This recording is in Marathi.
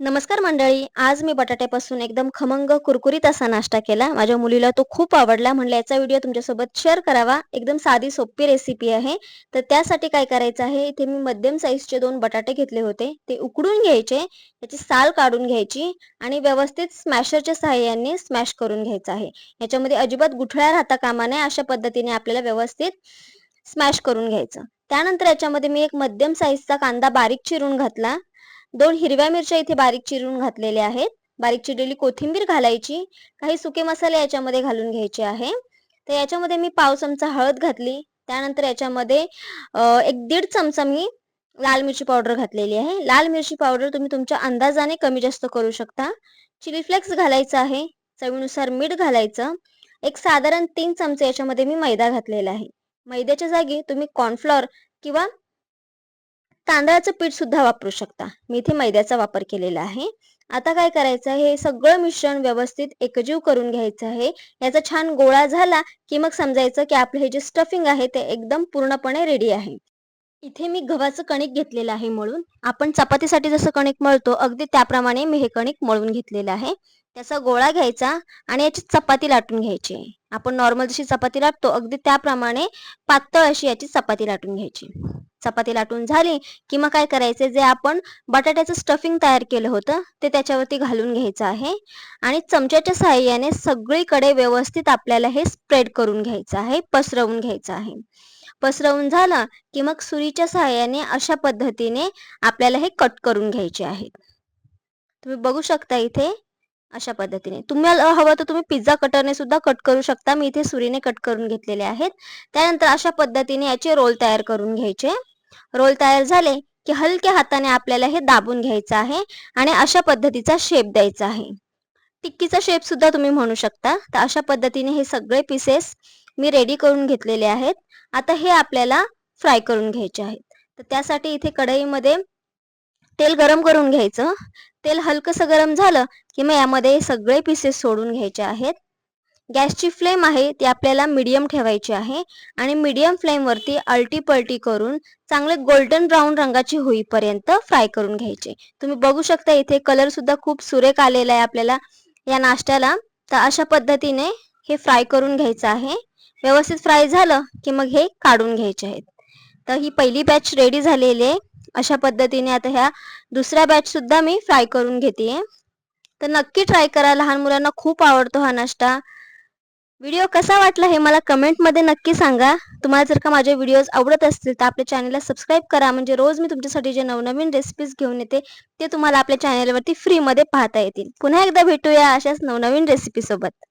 नमस्कार मंडळी. आज मी बटाट्यापासून एकदम खमंग कुरकुरीत असा नाश्ता केला. माझ्या मुलीला तो खूप आवडला. म्हणलं याचा व्हिडिओ तुमच्यासोबत शेअर करावा. एकदम साधी सोपी रेसिपी आहे. तर त्यासाठी काय करायचं आहे? इथे मी मध्यम साईजचे दोन बटाटे घेतले होते. ते उकडून घ्यायचे. त्याची साल काढून घ्यायची आणि व्यवस्थित स्मॅशरच्या सहाय्याने स्मॅश करून घ्यायचं आहे. याच्यामध्ये अजिबात गुठळ्या राहता कामा नये. अशा पद्धतीने आपल्याला व्यवस्थित स्मॅश करून घ्यायचं. त्यानंतर याच्यामध्ये मी एक मध्यम साईजचा कांदा बारीक चिरून घातला. दोन हिरव्या मिरच्या इथे बारीक चिरून घातलेल्या आहेत. बारीक चिरलेली कोथिंबीर घालायची. काही सुके मसाले याच्यामध्ये घालून घ्यायचे आहे. तर याच्यामध्ये मी पाव चमचा हळद घातली. त्यानंतर याच्यामध्ये एक दीड चमचा मी लाल मिरची पावडर घातलेली आहे. लाल मिरची पावडर तुम्ही तुमच्या अंदाजाने कमी जास्त करू शकता. चिली फ्लेक्स घालायचं आहे. चवीनुसार मीठ घालायचं. एक साधारण तीन चमचे याच्यामध्ये मी मैदा घातलेला आहे. मैद्याच्या जागी तुम्ही कॉर्नफ्लॉर किंवा तांदळाचं पीठ सुद्धा वापरू शकता. मी इथे मैद्याचा वापर केलेला आहे. आता काय करायचं आहे? हे सगळं मिश्रण व्यवस्थित एकजीव करून घ्यायचं आहे. याचा छान गोळा झाला की मग समजायचं की आपलं हे जे स्टफिंग आहे ते एकदम पूर्णपणे रेडी आहे. इथे मी गव्हाचं कणिक घेतलेलं आहे मळून. आपण चपातीसाठी जसं कणिक मळतो अगदी त्याप्रमाणे मी हे कणिक मळून घेतलेलं आहे. त्याचा गोळा घ्यायचा आणि याची चपाती लाटून घ्यायची. आपण नॉर्मल जशी चपाती लाटतो अगदी त्याप्रमाणे पातळ अशी याची चपाती लाटून घ्यायची. चपाती लाटून झाली की मग काय करायचे? जे आपण बटाट्याचं स्टफिंग तयार केलं होतं ते त्याच्यावरती घालून घ्यायचं आहे. आणि चमच्याच्या साहाय्याने सगळीकडे व्यवस्थित आपल्याला हे स्प्रेड करून घ्यायचं आहे पसरवून घ्यायचं आहे. पसरवून झालं की मग सुरीच्या सहाय्याने अशा पद्धतीने आपल्याला हे कट करून घ्यायचे आहेत तुम्ही बघू शकता इथे अशा पद्धतीने. तुम्हाला हवं तर तुम्ही पिझ्झा कटरने सुद्धा कट करू शकता. मी इथे सुरीने कट करून घेतलेले आहेत. त्यानंतर अशा पद्धतीने याचे रोल तयार करून घ्यायचे. रोल तयार झाले की हलक्या हाताने आपल्याला हे दाबून घ्यायचं आहे आणि अशा पद्धतीचा शेप द्यायचा आहे. टिक्कीचा शेप सुद्धा तुम्ही म्हणू शकता. तर अशा पद्धतीने हे सगळे पीसेस मी रेडी करून घेतलेले आहेत. आता हे आपल्याला फ्राय करून घ्यायचे आहेत. तर त्यासाठी इथे कढईमध्ये तेल गरम करून घ्यायचं. तेल हलकंसं गरम झालं की मग यामध्ये सगळे पीसेस सोडून घ्यायचे आहेत. गॅसची फ्लेम आहे ती आपल्याला मीडियम ठेवायची आहे आणि मीडियम फ्लेमवरती अल्टी पलटी करून चांगले गोल्डन ब्राऊन रंगाची होईपर्यंत फ्राय करून घ्यायचे. तुम्ही बघू शकता इथे कलर सुद्धा खूप सुरेख आलेला आहे आपल्याला. या नाश्त्याला तर अशा पद्धतीने हे फ्राय करून घ्यायचं आहे. व्यवस्थित फ्राय झालं की मग हे काढून घ्यायचे आहेत. तर ही पहिली बॅच रेडी झालेली आहे. अशा पद्धतीने आता ह्या दुसऱ्या बॅच सुद्धा मी फ्राय करून घेते तर नक्की ट्राय करा. लहान मुलांना खूप आवडतो हा नाश्ता. व्हिडिओ कसा वाटला हे मला कमेंटमध्ये नक्की सांगा. तुम्हाला जर का माझे व्हिडिओज आवडत असतील तर आपल्या चॅनलला सबस्क्राईब करा. म्हणजे रोज मी तुमच्यासाठी जे नवनवीन रेसिपीज घेऊन येते ते तुम्हाला आपल्या चॅनलवरती फ्रीमध्ये पाहता येतील. पुन्हा एकदा भेटूया अशाच नवनवीन रेसिपीसोबत